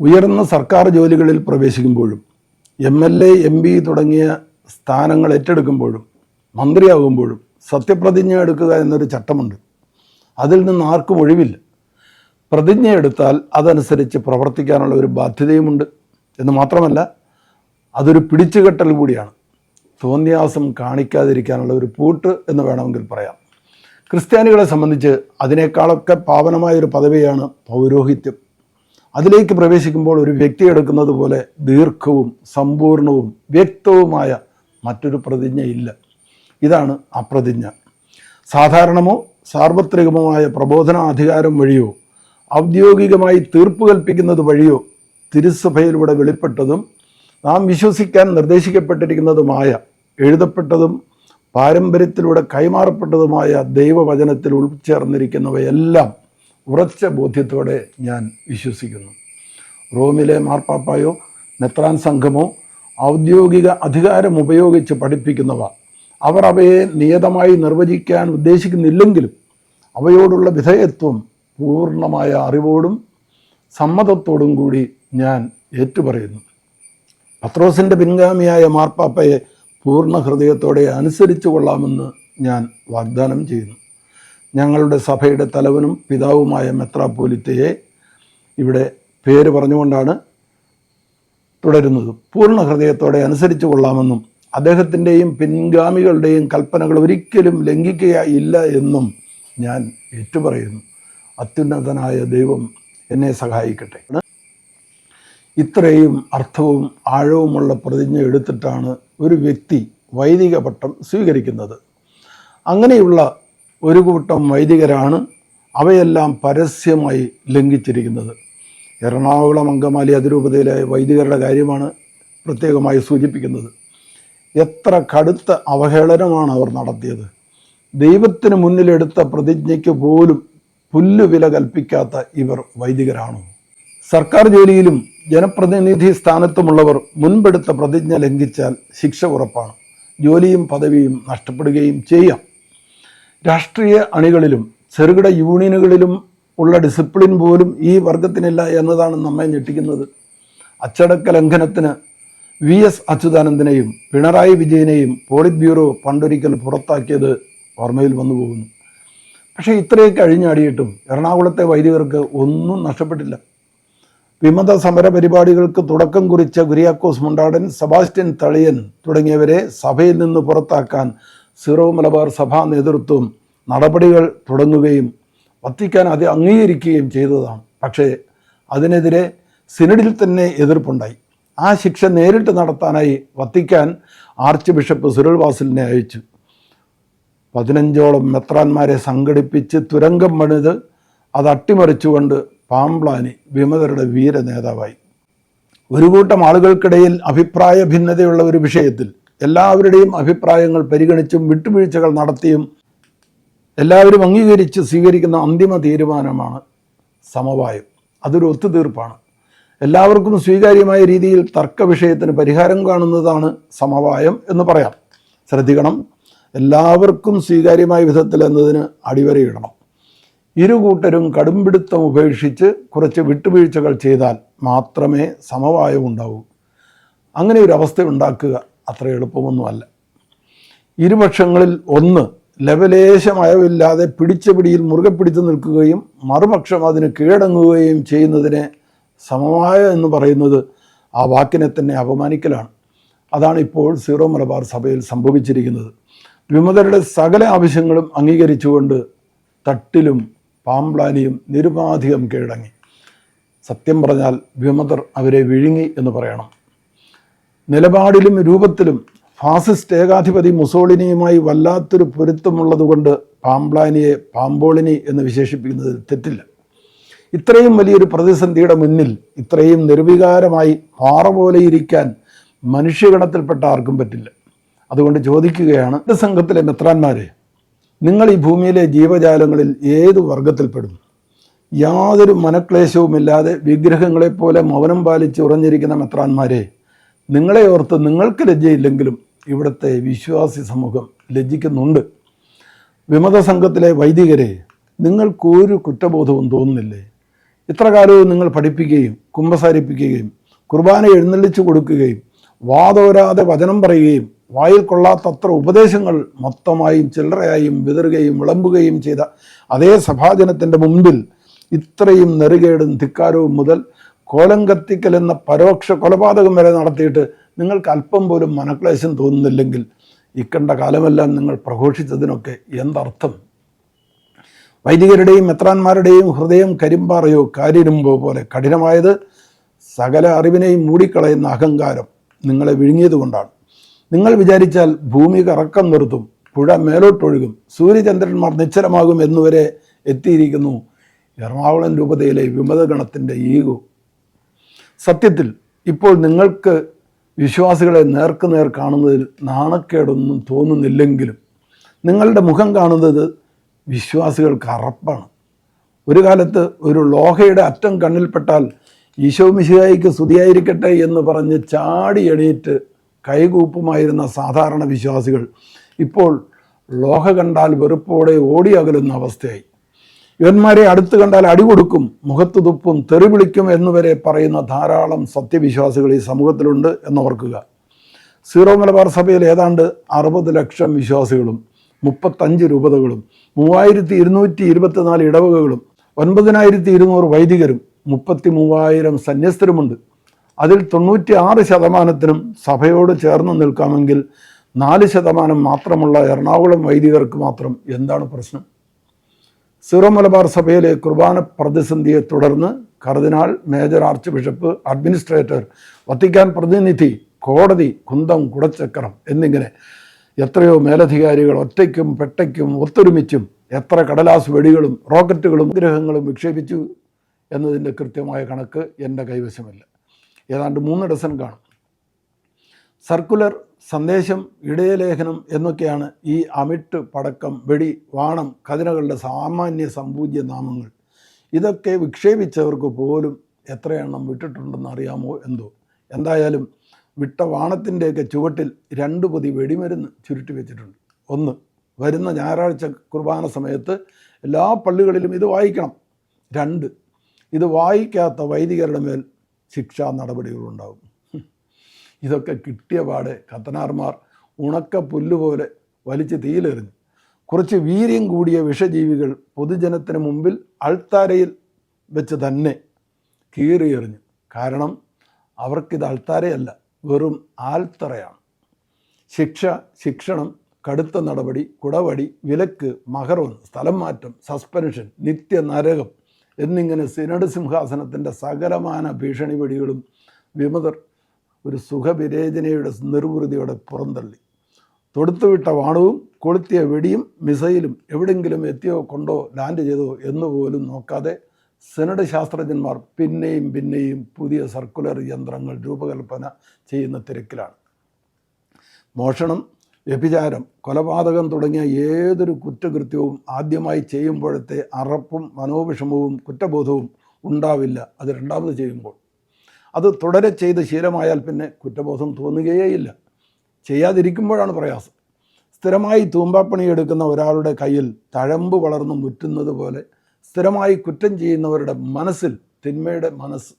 ഉയർന്ന സർക്കാർ ജോലികളിൽ പ്രവേശിക്കുമ്പോഴും M L A M P തുടങ്ങിയ സ്ഥാനങ്ങൾ ഏറ്റെടുക്കുമ്പോഴും മന്ത്രിയാകുമ്പോഴും സത്യപ്രതിജ്ഞ എടുക്കുക എന്നൊരു ചട്ടമുണ്ട്. അതിൽ നിന്ന് ആർക്കും ഒഴിവില്ല. പ്രതിജ്ഞ എടുത്താൽ അതനുസരിച്ച് പ്രവർത്തിക്കാനുള്ള ഒരു ബാധ്യതയുമുണ്ട്. എന്ന് മാത്രമല്ല അതൊരു പിടിച്ചുകെട്ടൽ കൂടിയാണ്. തോന്നിയാസം കാണിക്കാതിരിക്കാനുള്ള ഒരു പൂട്ട് എന്ന് വേണമെങ്കിൽ പറയാം. ക്രിസ്ത്യാനികളെ സംബന്ധിച്ച് അതിനേക്കാളൊക്കെ പാവനമായ ഒരു പദവിയാണ് പൗരോഹിത്യം. അതിലേക്ക് പ്രവേശിക്കുമ്പോൾ ഒരു വ്യക്തി എടുക്കുന്നത് പോലെ ദീർഘവും സമ്പൂർണവും വ്യക്തവുമായ മറ്റൊരു പ്രതിജ്ഞ ഇല്ല ഇതാണ് അപ്രതിജ്ഞ. സാധാരണമോ സാർവത്രികമോ പ്രബോധനാധികാരം വഴിയോ ഔദ്യോഗികമായി തീർപ്പ് കൽപ്പിക്കുന്നത് വഴിയോ തിരുസഭയിലൂടെ വെളിപ്പെട്ടതും നാം വിശ്വസിക്കാൻ നിർദ്ദേശിക്കപ്പെട്ടിരിക്കുന്നതുമായ എഴുതപ്പെട്ടതും പാരമ്പര്യത്തിലൂടെ കൈമാറപ്പെട്ടതുമായ ദൈവവചനത്തിൽ ഉൾച്ചേർന്നിരിക്കുന്നവയെല്ലാം ഉറച്ച ബോധ്യത്തോടെ ഞാൻ വിശ്വസിക്കുന്നു. റോമിലെ മാർപ്പാപ്പായോ മെത്രാൻ സംഘമോ ഔദ്യോഗിക അധികാരം ഉപയോഗിച്ച് പഠിപ്പിക്കുന്നവ അവർ അവയെ നിയതമായി നിർവചിക്കാൻ ഉദ്ദേശിക്കുന്നില്ലെങ്കിലും അവയോടുള്ള വിധേയത്വം പൂർണമായ അറിവോടും സമ്മതത്തോടും കൂടി ഞാൻ ഏറ്റുപറയുന്നു. പത്രോസിന്റെ പിൻഗാമിയായ മാർപ്പാപ്പയെ പൂർണ ഹൃദയത്തോടെ അനുസരിച്ചു കൊള്ളാമെന്ന് ഞാൻ വാഗ്ദാനം ചെയ്യുന്നു. ഞങ്ങളുടെ സഭയുടെ തലവനും പിതാവുമായ മെത്രാപ്പോലിത്തയെ ഇവിടെ പേര് പറഞ്ഞുകൊണ്ടാണ് തുടരുന്നത്. പൂർണ ഹൃദയത്തോടെ അനുസരിച്ചു കൊള്ളാമെന്നും അദ്ദേഹത്തിന്റെയും പിൻഗാമികളുടെയും കൽപ്പനകൾ ഒരിക്കലും ലംഘിക്കുകയില്ല എന്നും ഞാൻ ഏറ്റുപറയുന്നു. അത്യുന്നതനായ ദൈവം എന്നെ സഹായിക്കട്ടെ. ഇത്രയും അർത്ഥവും ആഴവുമുള്ള പ്രതിജ്ഞ എടുത്തിട്ടാണ് ഒരു വ്യക്തി വൈദിക പട്ടം സ്വീകരിക്കുന്നത്. അങ്ങനെയുള്ള ഒരു കൂട്ടം വൈദികരാണ് അവയെല്ലാം പരസ്യമായി ലംഘിച്ചിരിക്കുന്നത്. എറണാകുളം അങ്കമാലി അതിരൂപതയിലെ വൈദികരുടെ കാര്യമാണ് പ്രത്യേകമായി സൂചിപ്പിക്കുന്നത്. എത്ര കടുത്ത അവഹേളനമാണ് അവർ നടത്തിയത്. ദൈവത്തിന് മുന്നിലെടുത്ത പ്രതിജ്ഞയ്ക്ക് പോലും പുല്ലുവില കൽപ്പിക്കാത്ത ഇവർ വൈദികരാണോ? സർക്കാർ ജോലിയിലും ജനപ്രതിനിധി സ്ഥാനത്തുമുള്ളവർ മുൻപെടുത്ത പ്രതിജ്ഞ ലംഘിച്ചാൽ ശിക്ഷ ഉറപ്പാണ്. ജോലിയും പദവിയും നഷ്ടപ്പെടുകയും ചെയ്യാം. രാഷ്ട്രീയ അണികളിലും ചെറുകിട യൂണിയനുകളിലും ഉള്ള ഡിസിപ്ലിൻ പോലും ഈ വർഗത്തിനില്ല എന്നതാണ് നമ്മെ ഞെട്ടിക്കുന്നത്. അച്ചടക്ക ലംഘനത്തിന് വി എസ് അച്യുതാനന്ദനെയും പിണറായി വിജയനെയും പോളിറ്റ് ബ്യൂറോ പണ്ടൊരിക്കൽ പുറത്താക്കിയത് ഓർമ്മയിൽ വന്നു പോകുന്നു. പക്ഷേ ഇത്രയൊക്കെ അഴിഞ്ഞാടിയിട്ടും എറണാകുളത്തെ വൈദികർക്ക് ഒന്നും നഷ്ടപ്പെട്ടില്ല. വിമത സമര പരിപാടികൾക്ക് തുടക്കം കുറിച്ച ഗുരിയാക്കോസ് മുണ്ടാടൻ സെബാസ്റ്റ്യൻ തളിയൻ തുടങ്ങിയവരെ സഭയിൽ നിന്ന് പുറത്താക്കാൻ സീറോ മലബാർ സഭാ നേതൃത്വം നടപടികൾ തുടങ്ങുകയും വത്തിക്കാൻ അത് അംഗീകരിക്കുകയും ചെയ്തതാണ്. പക്ഷേ അതിനെതിരെ സിനഡിൽ തന്നെ എതിർപ്പുണ്ടായി. ആ ശിക്ഷ നേരിട്ട് നടത്താനായി വത്തിക്കാൻ ആർച്ച് ബിഷപ്പ് സുരൽ വാസിലിനെ അയച്ചു. പതിനഞ്ചോളം മെത്രാന്മാരെ സംഘടിപ്പിച്ച് തുരങ്കം പണിത് അത് അട്ടിമറിച്ചുകൊണ്ട് പാംപ്ലാനി വിമതരുടെ വീര നേതാവായി ഒരു കൂട്ടം ആളുകൾക്കിടയിൽ അഭിപ്രായ ഭിന്നതയുള്ള ഒരു വിഷയത്തിൽ എല്ലാവരുടെയും അഭിപ്രായങ്ങൾ പരിഗണിച്ചും വിട്ടുവീഴ്ചകൾ നടത്തിയും എല്ലാവരും അംഗീകരിച്ച് സ്വീകരിക്കുന്ന അന്തിമ തീരുമാനമാണ് സമവായം. അതൊരു ഒത്തുതീർപ്പാണ്. എല്ലാവർക്കും സ്വീകാര്യമായ രീതിയിൽ തർക്ക വിഷയത്തിന് പരിഹാരം കാണുന്നതാണ് സമവായം എന്ന് പറയാം. ശ്രദ്ധിക്കണം. എല്ലാവർക്കും സ്വീകാര്യമായ വിധത്തിൽ എന്നതിന് അടിവരയിടണം. ഇരു കൂട്ടരും കടുംപിടുത്തം ഉപേക്ഷിച്ച് കുറച്ച് വിട്ടുവീഴ്ചകൾ ചെയ്താൽ മാത്രമേ സമവായം ഉണ്ടാവൂ. അങ്ങനെ ഒരു അവസ്ഥ ഉണ്ടാക്കുക അത്ര എളുപ്പമൊന്നുമല്ല. ഇരുപക്ഷങ്ങളിൽ ഒന്ന് ലവലേശമയവില്ലാതെ പിടിച്ച പിടിയിൽ മുറുകെ പിടിച്ചു നിൽക്കുകയും മറുപക്ഷം അതിന് കീഴടങ്ങുകയും ചെയ്യുന്നതിനെ സമമായ എന്ന് പറയുന്നത് ആ വാക്കിനെ തന്നെ അപമാനിക്കലാണ്. അതാണ് ഇപ്പോൾ സീറോ മലബാർ സഭയിൽ സംഭവിച്ചിരിക്കുന്നത്. വിമതരുടെ സകല ആവശ്യങ്ങളും അംഗീകരിച്ചുകൊണ്ട് തട്ടിലും പാമ്പ്ലാനിയും നിരുപാധികം കീഴടങ്ങി. സത്യം പറഞ്ഞാൽ വിമതർ അവരെ വിഴുങ്ങി എന്ന് പറയണം. നിലപാടിലും രൂപത്തിലും ഫാസിസ്റ്റ് ഏകാധിപതി മുസോളിനിയുമായി വല്ലാത്തൊരു പൊരുത്തമുള്ളതുകൊണ്ട് പാംപ്ലാനിയെ പാമ്പോളിനി എന്ന് വിശേഷിപ്പിക്കുന്നത് തെറ്റില്ല. ഇത്രയും വലിയൊരു പ്രതിസന്ധിയുടെ മുന്നിൽ ഇത്രയും നിർവികാരമായി പാറ പോലെ ഇരിക്കാൻ മനുഷ്യഗണത്തിൽപ്പെട്ട ആർക്കും പറ്റില്ല. അതുകൊണ്ട് ചോദിക്കുകയാണ് എന്റെ സംഘത്തിലെ മെത്രാന്മാരെ നിങ്ങൾ ഈ ഭൂമിയിലെ ജീവജാലങ്ങളിൽ ഏത് വർഗത്തിൽപ്പെടും യാതൊരു മനക്ലേശവുമില്ലാതെ വിഗ്രഹങ്ങളെപ്പോലെ മൗനം പാലിച്ച് ഉറഞ്ഞിരിക്കുന്ന മെത്രാന്മാരെ നിങ്ങളെ ഓർത്ത് നിങ്ങൾക്ക് ലജ്ജയില്ലെങ്കിലും ഇവിടുത്തെ വിശ്വാസി സമൂഹം ലജ്ജിക്കുന്നുണ്ട്. വിമത സംഘത്തിലെ വൈദികരെ നിങ്ങൾക്കൊരു കുറ്റബോധവും തോന്നുന്നില്ലേ? ഇത്ര കാലവും നിങ്ങൾ പഠിപ്പിക്കുകയും കുമ്പസാരിപ്പിക്കുകയും കുർബാന എഴുന്നള്ളിച്ചു കൊടുക്കുകയും വാതോരാതെ വചനം പറയുകയും വായിൽ കൊള്ളാത്തത്ര ഉപദേശങ്ങൾ മൊത്തമായും ചില്ലറയായും വിതറുകയും വിളമ്പുകയും ചെയ്ത അതേ സഭാജനത്തിന്റെ മുമ്പിൽ ഇത്രയും നെറുകേടും ധിക്കാരവും മുതൽ കോലം കത്തിക്കൽ എന്ന പരോക്ഷ കൊലപാതകം വരെ നടത്തിയിട്ട് നിങ്ങൾക്ക് അല്പം പോലും മനക്ലേശം തോന്നുന്നില്ലെങ്കിൽ ഇക്കണ്ട കാലമെല്ലാം നിങ്ങൾ പ്രഘോഷിച്ചതിനൊക്കെ എന്തർത്ഥം? വൈദികരുടെയും മെത്രാന്മാരുടെയും ഹൃദയം കരിമ്പാറയോ കാരിരുമ്പോ പോലെ കഠിനമായത് സകല അറിവിനെയും മൂടിക്കളയുന്ന അഹങ്കാരം നിങ്ങളെ വിഴുങ്ങിയതുകൊണ്ടാണ് നിങ്ങൾ വിചാരിച്ചാൽ ഭൂമി കറക്കം നിർത്തും പുഴ മേലോട്ടൊഴുകും സൂര്യചന്ദ്രന്മാർ നിശ്ചലമാകും എന്നുവരെ എത്തിയിരിക്കുന്നു. എറണാകുളം രൂപതയിലെ വിമതഗണത്തിന്റെ ഈഗോ. സത്യത്തിൽ ഇപ്പോൾ നിങ്ങൾക്ക് വിശ്വാസികളെ നേർക്കുനേർ കാണുന്നതിൽ നാണക്കേടൊന്നും തോന്നുന്നില്ലെങ്കിലും നിങ്ങളുടെ മുഖം കാണുന്നത് വിശ്വാസികൾക്ക് അറപ്പാണ്. ഒരു കാലത്ത് ഒരു ലോഹയുടെ അറ്റം കണ്ണിൽപ്പെട്ടാൽ ഈശോ മിശിഹായിക്ക് സ്തുതിയായിരിക്കട്ടെ എന്ന് പറഞ്ഞ് ചാടി എണീറ്റ് കൈകൂപ്പുമായിരുന്ന സാധാരണ വിശ്വാസികൾ ഇപ്പോൾ ലോഹ കണ്ടാൽ വെറുപ്പോടെ ഓടിയകലുന്ന അവസ്ഥയായി. ഇവന്മാരെ അടുത്ത് കണ്ടാൽ അടി കൊടുക്കും മുഖത്ത് തുപ്പും തെറി എന്നുവരെ പറയുന്ന ധാരാളം സത്യവിശ്വാസികൾ ഈ സമൂഹത്തിലുണ്ട് എന്നോർക്കുക സീറോ മലബാർ സഭയിൽ ഏതാണ്ട് അറുപത് ലക്ഷം വിശ്വാസികളും മുപ്പത്തഞ്ച് രൂപതകളും മൂവായിരത്തി ഇരുന്നൂറ്റി ഇരുപത്തിനാല് ഇടവകകളും ഒൻപതിനായിരത്തി ഇരുന്നൂറ് വൈദികരും മുപ്പത്തി മൂവായിരം സന്യസ്തരുമുണ്ട്. അതിൽ തൊണ്ണൂറ്റി ആറ് ശതമാനത്തിനും സഭയോട് ചേർന്ന് നിൽക്കാമെങ്കിൽ നാല് ശതമാനം മാത്രമുള്ള എറണാകുളം വൈദികർക്ക് മാത്രം എന്താണ് പ്രശ്നം? സീറോ മലബാർ സഭയിലെ കുർബാന പ്രതിസന്ധിയെ തുടർന്ന് cardinal major archbishop administrator Vatican പ്രതിനിധി കോടതി കുന്തം കുടച്ചക്രം എന്നിങ്ങനെ എത്രയോ മേലധികാരികൾ ഒറ്റയ്ക്കും പെട്ടയ്ക്കും ഒത്തൊരുമിച്ചും എത്ര കടലാസ് വെടികളും റോക്കറ്റുകളും ഗ്രഹങ്ങളും വിക്ഷേപിച്ചു എന്നതിന്റെ കൃത്യമായ കണക്ക് എന്റെ കൈവശമില്ല. ഏതാണ്ട് മൂന്ന് ഡസൻ കാണും. സർക്കുലർ സന്ദേശം ഇടയലേഖനം എന്നൊക്കെയാണ് ഈ അമിട്ട് പടക്കം വെടി വാണം കതിരകളുടെ സാമാന്യ സമ്പൂജ്യ നാമങ്ങൾ. ഇതൊക്കെ വിക്ഷേപിച്ചവർക്ക് പോലും എത്ര എണ്ണം വിട്ടിട്ടുണ്ടെന്ന് അറിയാമോ എന്തോ? എന്തായാലും വിട്ട വാണത്തിന്റെയൊക്കെ ചുവട്ടിൽ രണ്ട് പൊതി വെടിമരുന്ന് ചുരുട്ടി വെച്ചിട്ടുണ്ട്. ഒന്ന് വരുന്ന ഞായറാഴ്ച കുർബാന സമയത്ത് എല്ലാ പള്ളികളിലും ഇത് വായിക്കണം. രണ്ട് ഇത് വായിക്കാത്ത വൈദികരുടെ മേൽ ശിക്ഷാ നടപടികളുണ്ടാകും. ഇതൊക്കെ കിട്ടിയ പാടെ കത്തനാർമാർ ഉണക്ക പുല്ലുപോലെ വലിച്ച് തീയിലെറിഞ്ഞു. കുറച്ച് വീര്യം കൂടിയ വിഷജീവികൾ പൊതുജനത്തിന് മുമ്പിൽ അൾത്താരയിൽ വെച്ച് തന്നെ കീറിയെറിഞ്ഞു. കാരണം അവർക്കിത് അൾത്താരയല്ല വെറും ആൽത്തറയാണ്. ശിക്ഷ ശിക്ഷണം കടുത്ത നടപടി കുടവടി വിലക്ക് മഹറോൻ സ്ഥലം മാറ്റം സസ്പെൻഷൻ നിത്യ നരകം എന്നിങ്ങനെ സിനഡ് സിംഹാസനത്തിന്റെ സകലമാന ഭീഷണി വെടികളും വിമതർ ഒരു സുഖവിരേചനയുടെ നിർവൃതിയോടെ പുറന്തള്ളി. തൊടുത്തുവിട്ട വാണവും കൊളുത്തിയ വെടിയും മിസൈലും എവിടെങ്കിലും എത്തിയോ കൊണ്ടോ ലാൻഡ് ചെയ്തോ എന്ന് പോലും നോക്കാതെ സെനഡ് ശാസ്ത്രജ്ഞന്മാർ പിന്നെയും പിന്നെയും പുതിയ സർക്കുലർ യന്ത്രങ്ങൾ രൂപകൽപ്പന ചെയ്യുന്ന തിരക്കിലാണ്. മോഷണം വ്യഭിചാരം കൊലപാതകം തുടങ്ങിയ ഏതൊരു കുറ്റകൃത്യവും ആദ്യമായി ചെയ്യുമ്പോഴത്തെ അറപ്പും മനോവിഷമവും കുറ്റബോധവും ഉണ്ടാവില്ല. അത് രണ്ടാമത് ചെയ്യുമ്പോൾ അത് തുടരെ ചെയ്ത് ശീലമായാൽ പിന്നെ കുറ്റബോധം തോന്നുകയേയില്ല. ചെയ്യാതിരിക്കുമ്പോഴാണ് പ്രയാസം. സ്ഥിരമായി തൂമ്പാപ്പണി എടുക്കുന്ന ഒരാളുടെ കയ്യിൽ തഴമ്പ് വളർന്നു മുറ്റുന്നത് പോലെ സ്ഥിരമായി കുറ്റം ചെയ്യുന്നവരുടെ മനസ്സിൽ തിന്മയുടെ മനസ്സ്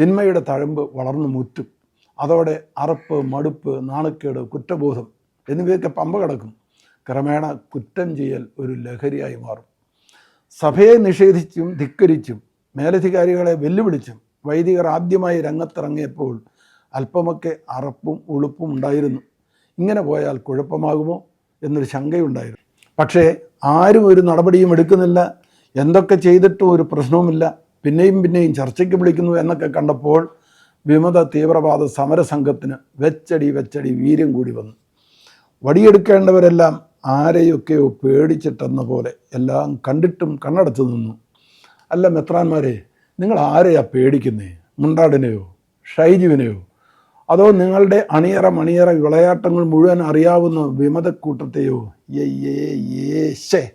തിന്മയുടെ തഴമ്പ് വളർന്നു മുറ്റും. അതോടെ അറപ്പ് മടുപ്പ് നാണക്കേട് കുറ്റബോധം എന്നിവയൊക്കെ പമ്പ കിടക്കും. ക്രമേണ കുറ്റം ചെയ്യൽ ഒരു ലഹരിയായി മാറും. സഭയെ നിഷേധിച്ചും ധിക്കരിച്ചും മേലധികാരികളെ വെല്ലുവിളിച്ചും വൈദികർ ആദ്യമായി രംഗത്തിറങ്ങിയപ്പോൾ അല്പമൊക്കെ അറപ്പും ഉളുപ്പും ഉണ്ടായിരുന്നു. ഇങ്ങനെ പോയാൽ കുഴപ്പമാകുമോ എന്നൊരു ശങ്കയുണ്ടായിരുന്നു. പക്ഷേ ആരും ഒരു നടപടിയും എടുക്കുന്നില്ല. എന്തൊക്കെ ചെയ്തിട്ടും ഒരു പ്രശ്നവുമില്ല. പിന്നെയും പിന്നെയും ചർച്ചയ്ക്ക് വിളിക്കുന്നു എന്നൊക്കെ കണ്ടപ്പോൾ വിമത തീവ്രവാദ സമരസംഘത്തിന് വെച്ചടി വെച്ചടി വീര്യം കൂടി വന്നു. വടിയെടുക്കേണ്ടവരെല്ലാം ആരെയൊക്കെയോ പേടിച്ചിട്ടെന്ന പോലെ എല്ലാം കണ്ടിട്ടും കണ്ണടച്ചു നിന്നു. അല്ല മെത്രാന്മാരെ നിങ്ങൾ ആരെയാ പേടിക്കുന്നേ? മുണ്ടാടിനെയോ? ഷൈജുവിനെയോ? അതോ നിങ്ങളുടെ അണിയറ മണിയറ വിളയാട്ടങ്ങൾ മുഴുവൻ അറിയാവുന്ന വിമതക്കൂട്ടത്തെയോ? യേശേ.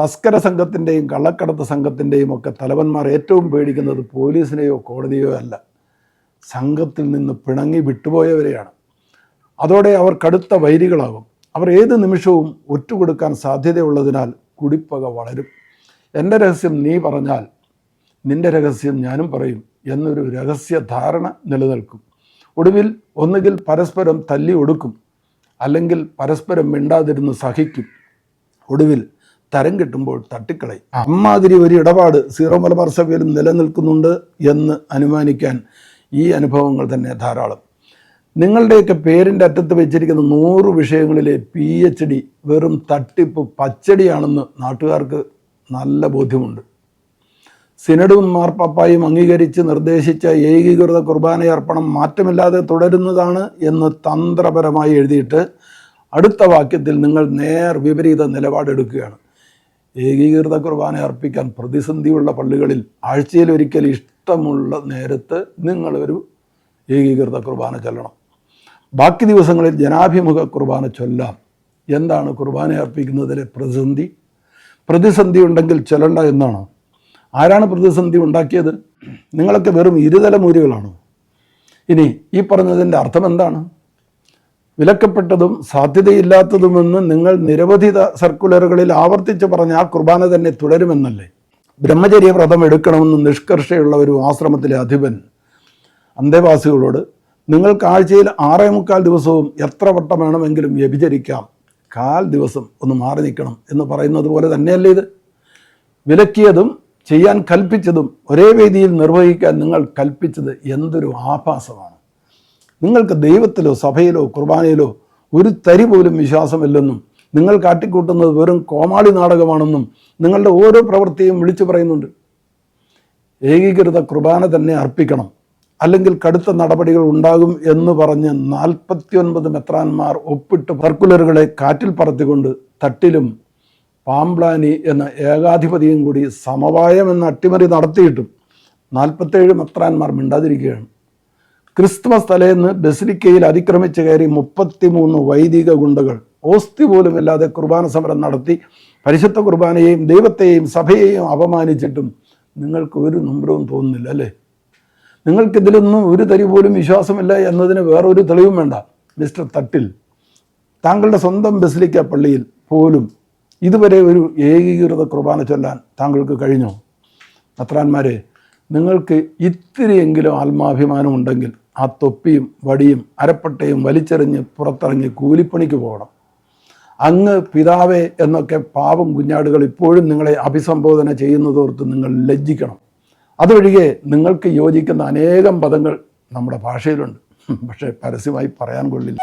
തസ്കര സംഘത്തിന്റെയും കള്ളക്കടത്ത് സംഘത്തിന്റെയും ഒക്കെ തലവന്മാർ ഏറ്റവും പേടിക്കുന്നത് പോലീസിനെയോ കോടതിയോ അല്ല. സംഘത്തിൽ നിന്ന് പിണങ്ങി വിട്ടുപോയവരെയാണ്. അതോടെ അവർ കടുത്ത വൈരികളാകും. അവർ ഏത് നിമിഷവും ഒറ്റുകൊടുക്കാൻ സാധ്യതയുള്ളതിനാൽ കുടിപ്പക വളരും. എന്റെ രഹസ്യം നീ പറഞ്ഞാൽ നിന്റെ രഹസ്യം ഞാനും പറയും എന്നൊരു രഹസ്യ ധാരണ നിലനിൽക്കും. ഒടുവിൽ ഒന്നുകിൽ പരസ്പരം തല്ലി ഒടുക്കും അല്ലെങ്കിൽ പരസ്പരം മിണ്ടാതിരുന്ന് സഹിക്കും. ഒടുവിൽ തരം കിട്ടുമ്പോൾ തട്ടിക്കളയും. അമ്മാതിരി ഒരു ഇടപാട് സീറോ മലബാർ സഭയിലും നിലനിൽക്കുന്നുണ്ട് എന്ന് അനുമാനിക്കാൻ ഈ അനുഭവങ്ങൾ തന്നെ ധാരാളം. നിങ്ങളുടെയൊക്കെ പേരിന്റെ അറ്റത്ത് വെച്ചിരിക്കുന്ന നൂറ് വിഷയങ്ങളിലെ പി എച്ച് ഡി വെറും തട്ടിപ്പ് പച്ചടിയാണെന്ന് നാട്ടുകാർക്ക് നല്ല ബോധ്യമുണ്ട്. സിനഡും മാർപ്പാപ്പായും അംഗീകരിച്ച് നിർദ്ദേശിച്ച ഏകീകൃത കുർബാനയർപ്പണം മാറ്റമില്ലാതെ തുടരുന്നതാണ് എന്ന് തന്ത്രപരമായി എഴുതിയിട്ട് അടുത്ത വാക്യത്തിൽ നിങ്ങൾ നേർ വിപരീത നിലപാടെടുക്കുകയാണ്. ഏകീകൃത കുർബാന അർപ്പിക്കാൻ പ്രതിസന്ധിയുള്ള പള്ളികളിൽ ആഴ്ചയിൽ ഒരിക്കൽ ഇഷ്ടമുള്ള നേരത്ത് നിങ്ങളൊരു ഏകീകൃത കുർബാന ചൊല്ലണം. ബാക്കി ദിവസങ്ങളിൽ ജനാഭിമുഖ കുർബാന ചൊല്ലാം. എന്താണ് കുർബാന അർപ്പിക്കുന്നതിലെ പ്രതിസന്ധി? പ്രതിസന്ധി ഉണ്ടെങ്കിൽ ചൊല്ലണ്ട എന്നാണോ? ആരാണ് പ്രതിസന്ധി ഉണ്ടാക്കിയത്? നിങ്ങളൊക്കെ വെറും ഇരുതലമൂരികളാണോ ഇനി ഈ പറഞ്ഞതിന്റെ അർത്ഥം എന്താണ്? വിലക്കപ്പെട്ടതും സാധ്യതയില്ലാത്തതുമെന്ന് നിങ്ങൾ നിരവധി സർക്കുലറുകളിൽ ആവർത്തിച്ച് പറഞ്ഞ ആ കുർബാന തന്നെ തുടരുമെന്നല്ലേ? ബ്രഹ്മചര്യ വ്രതം എടുക്കണമെന്ന് നിഷ്കർഷയുള്ള ഒരു ആശ്രമത്തിലെ അധിപൻ അന്തേവാസികളോട് നിങ്ങൾക്ക് ആഴ്ചയിൽ ആറേ മുക്കാൽ ദിവസവും എത്ര വട്ടം വേണമെങ്കിലും വ്യഭിചരിക്കാം? കാൽ ദിവസം ഒന്ന് മാറി നിൽക്കണം എന്ന് പറയുന്നത് പോലെ തന്നെയല്ലേ ഇത്? വിലക്കിയതും ചെയ്യാൻ കൽപ്പിച്ചതും ഒരേ വേദിയിൽ നിർവഹിക്കാൻ നിങ്ങൾ കൽപ്പിച്ചത് എന്തൊരു ആഭാസമാണ്. നിങ്ങൾക്ക് ദൈവത്തിലോ സഭയിലോ കുർബാനയിലോ ഒരു തരി പോലും വിശ്വാസമില്ലെന്നും നിങ്ങൾ കാട്ടിക്കൂട്ടുന്നത് വെറും കോമാളി നാടകമാണെന്നും നിങ്ങളുടെ ഓരോ പ്രവൃത്തിയും വിളിച്ചു പറയുന്നുണ്ട്. ഏകീകൃത കുർബാന തന്നെ അർപ്പിക്കണം. അല്ലെങ്കിൽ കടുത്ത നടപടികൾ ഉണ്ടാകും എന്ന് പറഞ്ഞ് നാൽപ്പത്തിയൊൻപത് മെത്രാന്മാർ ഒപ്പിട്ട് സർക്കുലറുകളെ കാറ്റിൽ പറത്തിക്കൊണ്ട് തട്ടിലും പാംപ്ലാനി എന്ന ഏകാധിപതിയും കൂടി സമവായം എന്ന അട്ടിമറി നടത്തിയിട്ടും നാൽപ്പത്തേഴ് മെത്രാന്മാർ മിണ്ടാതിരിക്കുകയാണ്. ക്രിസ്തുമസ് തലേന്ന് ബസിലിക്കയിൽ അതിക്രമിച്ച് കയറി മുപ്പത്തിമൂന്ന് വൈദിക ഗുണ്ടകൾ ഓസ്തി പോലുമില്ലാതെ കുർബാന സമരം നടത്തി പരിശുദ്ധ കുർബാനയെയും ദൈവത്തെയും സഭയെയും അപമാനിച്ചിട്ടും നിങ്ങൾക്ക് ഒരു നമ്പരവും തോന്നുന്നില്ല അല്ലേ? നിങ്ങൾക്കിതിലൊന്നും ഒരു തരി പോലും വിശ്വാസമില്ല എന്നതിന് വേറൊരു തെളിവും വേണ്ട. മിസ്റ്റർ തട്ടിൽ താങ്കളുടെ സ്വന്തം ബസിലിക്ക പള്ളിയിൽ പോലും ഇതുവരെ ഒരു ഏകീകൃത കുർബാന ചൊല്ലാൻ താങ്കൾക്ക് കഴിഞ്ഞോ? അത്രാന്മാരെ നിങ്ങൾക്ക് ഇത്തിരിയെങ്കിലും ആത്മാഭിമാനം ഉണ്ടെങ്കിൽ ആ തൊപ്പിയും വടിയും അരപ്പട്ടയും വലിച്ചെറിഞ്ഞ് പുറത്തിറങ്ങി കൂലിപ്പണിക്ക് പോകണം. അങ്ങ് പിതാവേ എന്നൊക്കെ പാവം കുഞ്ഞാടുകൾ ഇപ്പോഴും നിങ്ങളെ അഭിസംബോധന ചെയ്യുന്നതോർത്ത് നിങ്ങൾ ലജ്ജിക്കണം. അതൊഴികെ നിങ്ങൾക്ക് യോജിക്കുന്ന അനേകം പദങ്ങൾ നമ്മുടെ ഭാഷയിലുണ്ട്. പക്ഷേ പരസ്യമായി പറയാൻ കൊള്ളില്ല.